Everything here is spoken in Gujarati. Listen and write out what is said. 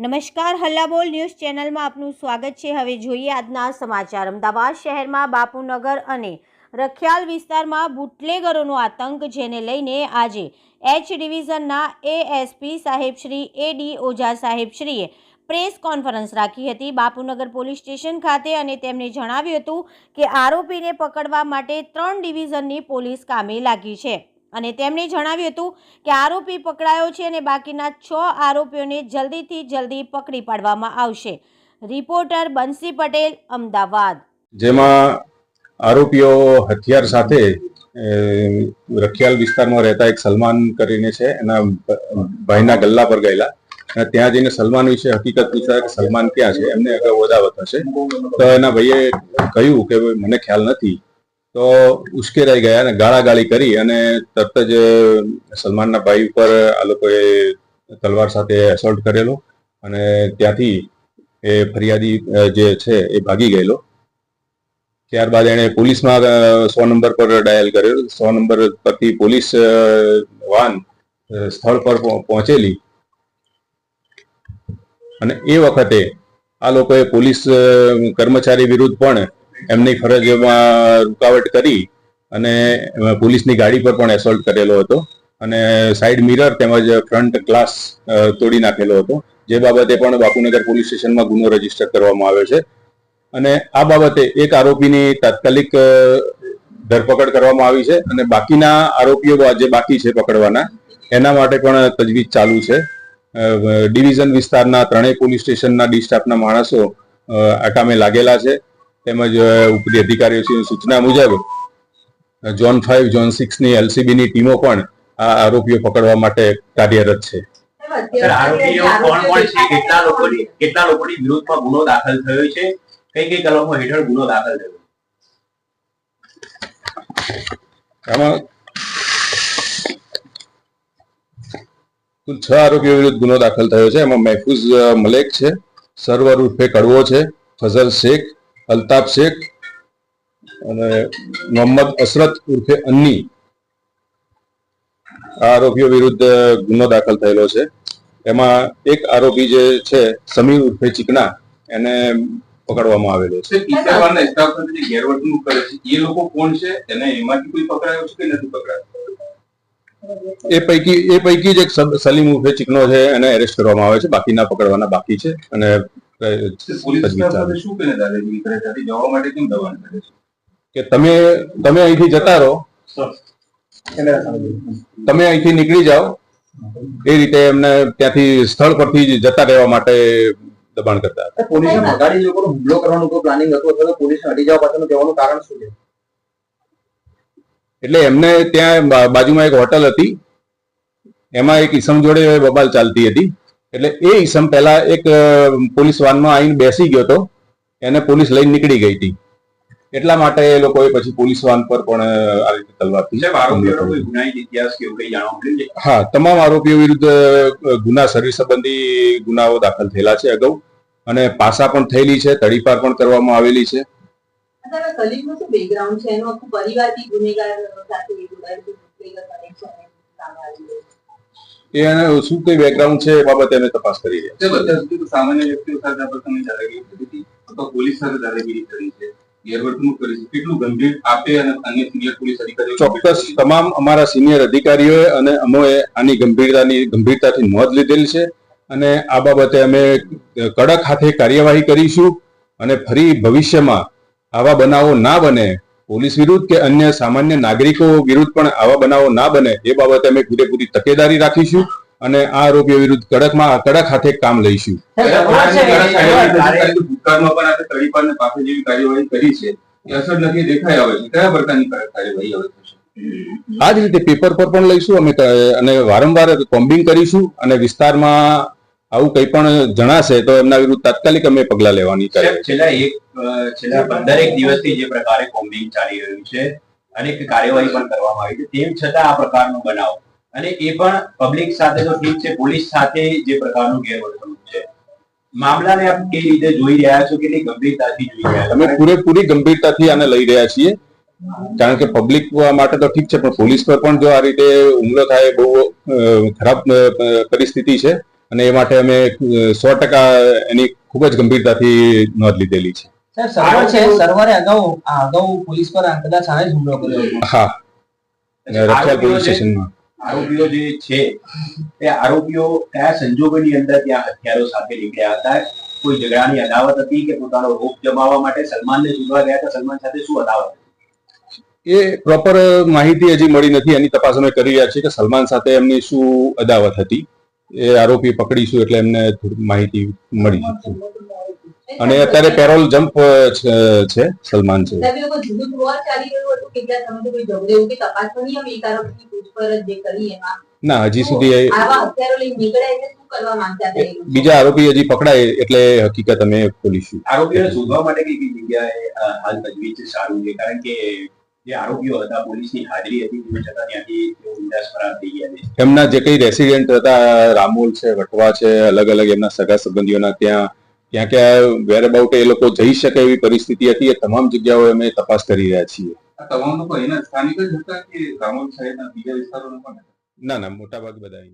નમસ્કાર, હલ્લાબોલ ન્યૂઝ ચેનલમાં આપનું સ્વાગત છે. હવે જોઈએ આજના સમાચાર. અમદાવાદ શહેરમાં બાપુનગર અને રખિયાલ વિસ્તારમાં બુટલેગરોનો આતંક, જેને લઈને આજે એચ ડિવિઝનના એએસપી સાહેબશ્રી એડી ઓઝા સાહેબશ્રીએ પ્રેસ કોન્ફરન્સ રાખી હતી બાપુનગર પોલીસ સ્ટેશન ખાતે અને તેમણે જણાવ્યું હતું કે આરોપીને પકડવા માટે ત્રણ ડિવિઝનની પોલીસ કામે લાગી છે. અને તેમણે જણાવ્યું હતું કે આરોપી પકડાયો છે અને બાકીના છ આરોપીઓને જલ્દીથી જલ્દી પકડી પાડવામાં આવશે. રિપોર્ટર બંસી પટેલ, અમદાવાદ. જેમાં આરોપીઓ હથિયાર સાથે રખિયાલ વિસ્તારમાં રહેતા એક સલમાન કરીને છે. એના ભાઈના ગલ્લા પર ગયેલા. અને ત્યાં જઈને સલમાન વિશે હકીકત પૂછ્યા કે સલમાન ક્યાં છે? એમને અગાઉ વધાવત હશે. તો એના ભાઈએ કહ્યું કે, મને ખ્યાલ નથી. તો ઉશ્કેરાઈ ગયા અને ગાળાગાળી કરી અને તરત જ સલમાનના ભાઈ ઉપર આ લોકોએ તલવાર સાથે એસોલ્ટ કરેલો અને ત્યાંથી એ ફરિયાદી જે છે એ ભાગી ગયેલો. ત્યારબાદ એણે પોલીસમાં સો નંબર પર ડાયલ કર્યો. સો નંબર પરથી પોલીસ વાન સ્થળ પર પહોંચેલી. અને એ વખતે આ લોકોએ પોલીસ કર્મચારી વિરુદ્ધ પણ એમની ફરજમાં રૂકાવટ કરી અને પોલીસની ગાડી પર પણ એસોલ્ટ કરેલો હતો અને સાઈડ મિરર તેમજ ફ્રન્ટ ગ્લાસ તોડી નાખેલો હતો. જે બાબતે પણ બાપુનગર પોલીસ સ્ટેશનમાં ગુનો રજિસ્ટર કરવામાં આવ્યો છે. અને આ બાબતે એક આરોપીની તાત્કાલિક ધરપકડ કરવામાં આવી છે અને બાકીના આરોપીઓ જે બાકી છે પકડવાના, એના માટે પણ તજવીજ ચાલુ છે. ડિવિઝન વિસ્તારના ત્રણેય પોલીસ સ્ટેશનના ડી સ્ટાફના માણસો આ કામે લાગેલા છે. તેમજ ઉપરી અધિકારીઓની સૂચના મુજબ ઝોન ફાઈવ ઝોન સિક્સની એલસીબીની ટીમો પણ આ આરોપીઓ પકડવા માટે કાર્યરત છે. આરોપીઓ કોણ કોણ છે? કેટલા લોકોની કેટલા લોકોની વિરુદ્ધમાં ગુનો દાખલ થયો છે? કઈ કઈ કલમો હેઠળ ગુનો દાખલ થયો આમાં કુલ છ આરોપીઓ વિરુદ્ધ ગુનો દાખલ થયો છે. એમાં મહેફૂઝ મલેક છે સરવર ઉર્ફે કડવો છે ફઝલ શેખ અલ્તાફ શેખ અને મોહમ્મદ અસરત ઉર્ફે અન્ની આ આરોપીઓ વિરુદ્ધ ગુનો દાખલ થયેલો છે. એમાં એક આરોપી જે છે સમીર ઉર્ફે ચીકણા એને પકડવામાં આવેલો છે. સર ઈસરવાના સ્ટાફ સાથે જે ગેરવર્તણૂક કરે છે એ લોકો કોણ છે? એને એમાંથી કોઈ પકડાયો છે કે નથી પકડાયો? એ પૈકી એ પૈકી જ એક સલીમ ઉર્ફે ચિકનો છે એને એરેસ્ટ કરવામાં આવે છે. બાકીના પકડવાના બાકી છે અને પોલીસ કે તમે તમે અહીંથી જતા રહો. તમે અહીંથી નીકળી જાઓ. એ રીતે એમને ત્યાંથી સ્થળ પરથી જતા રહેવા માટે દબાણ કરતા હતા. પોલીસને ભગાડી લોકોનો હુમલો કરવાનું કોઈ પ્લાનિંગ હતું? અથવા પોલીસ અડી જવા પાછળનું કહેવાનું કારણ શું છે? એટલે એમને ત્યાં બાજુમાં એક હોટલ હતી. એમાં એક ઈસમ જોડે બબાલ ચાલતી હતી. એટલે એ ઈસમ પહેલા એક પોલીસ વાનમાં આવીને બેસી ગયો હતો. એને પોલીસ લઈને નીકળી ગઈ હતી. એટલા માટે એ લોકોએ પછી પોલીસ વાન પર પણ આ રીતે છે? હા તમામ આરોપીઓ વિરુદ્ધ ગુના શરીર સંબંધી ગુનાઓ દાખલ થયેલા છે અગાઉ. અને પાસા પણ થયેલી છે તડીપાર પણ કરવામાં આવેલી છે. અત્યારે બેકગ્રાઉન્ડ છે? એનું આખું ગુનેગાર સાથે એ એને શું કઈ બેકગ્રાઉન્ડ છે એ બાબતે અમે તપાસ કરી રહ્યા તો સામાન્ય વ્યક્તિઓ સાથે આપણે દાદાગીરી કરી હતી અથવા પોલીસ સાથે દાદાગીરી કરી છે ગેરવર્તણૂક કરી છે કેટલું ગંભીર આપે અને અન્ય સિનિયર પોલીસ અધિકારીઓ ચોક્કસ તમામ અમારા સિનિયર અધિકારીઓએ અને અમોએ આની ગંભીરતાની ગંભીરતાથી નોંધ લીધેલ છે અને આ બાબતે અમે કડક હાથે કાર્યવાહી કરીશું અને ફરી ભવિષ્યમાં આવા બનાવો ના બને પોલીસ વિરુદ્ધ કે અન્ય સામાન્ય નાગરિકો વિરુદ્ધ પણ આવા બનાવો ના બને એ બાબતે અમે પૂરેપૂરી તકેદારી રાખીશું અને આ આરોપીઓ વિરુદ્ધ કડકમાં કડક હાથે કામ લઈશું. કયા પ્રકારની કડક કાર્યવાહી નથી કરી? ભૂતકાળમાં પણ આપણે તડીપાર ને પાપે જેવી કાર્યવાહી કરી છે. એ અસર નથી દેખાઈ આવે પ્રકારની કડક કાર્યવાહી હવે આ જ રીતે પેપર પર પણ લઈશું. અમે અને વારંવાર કોમ્બિંગ કરીશું અને વિસ્તારમાં આવું કંઈ પણ જણાશે તો એમના વિરુદ્ધ તાત્કાલિક અમે પગલા લેવાની કાર્યવાહી. છેલ્લા એક છેલ્લા પંદરેક દિવસથી જે પ્રકારે કોમ્બિંગ ચાલી રહ્યું છે અનેક કાર્યવાહી પણ કરવામાં આવી છે તેમ છતાં આ પ્રકારનો બનાવ. અને એ પણ પબ્લિક સાથે તો ઠીક છે પોલીસ સાથે જે પ્રકારનું ગેરવર્તણૂક છે. મામલાને આપ કઈ રીતે જોઈ રહ્યા છો કેટલી ગંભીરતાથી જોઈ રહ્યા છો? અમે પૂરેપૂરી ગંભીરતાથી આને લઈ રહ્યા છીએ. કારણ કે પબ્લિક માટે તો ઠીક છે પણ પોલીસ પર પણ જો આ રીતે હુમલો થાય બહુ ખરાબ પરિસ્થિતિ છે અને એ માટે અમે સો ટકા એની ખૂબ જ ગંભીરતાથી નોંધ લીધેલી છે. સર્વર છે સર્વરે અગાઉ અગાઉ પોલીસ પર કદાચ આને જ હુમલો કર્યો હા. રખિયાલ પોલીસ સ્ટેશનમાં. આરોપીઓ જે છે તે આરોપીઓ કયા સંજોગોની અંદર ત્યાં હથિયારો સાથે નીકળ્યા હતા? કોઈ ઝઘડાની અદાવત હતી કે પોતાનો રોપ જમાવવા માટે સલમાનને શોધવા ગયા હતા? સલમાન સાથે શું અદાવત એ પ્રોપર માહિતી હજી મળી નથી. એની તપાસ અમે કરી રહ્યા છીએ કે સલમાન સાથે એમની શું અદાવત હતી. એ આરોપી પકડીશું એટલે એમને થોડી માહિતી મળી. જશે અને અત્યારે પેરોલ જમ્પ છે સલમાન છે. ના હજી સુધી? બીજા આરોપી હજી પકડાય એટલે હકીકત અમે ખોલીશું આરોપી શોધવા માટે કઈ કઈ જગ્યાએ હાલ તજવીજ સારું છે? કારણ કે જે આરોપીઓ હતા પોલીસની હાજરી હતી તેમ છતાં ત્યાંથી વિનાશ ફરાર થઈ ગયા છે. એમના જે કઈ રેસિડેન્ટ હતા રામોલ છે વટવા છે અલગ અલગ એમના સગા સંબંધીઓના ત્યાં ક્યાં ક્યાં વેરબાઉટ એ લોકો જઈ શકે એવી પરિસ્થિતિ હતી એ તમામ જગ્યાઓ અમે તપાસ કરી રહ્યા છીએ. તમામ લોકો એના સ્થાનિક જ હતા કે રામોલ સાહેબના બીજા વિસ્તારોના પણ ના ના મોટા ભાગ બધા.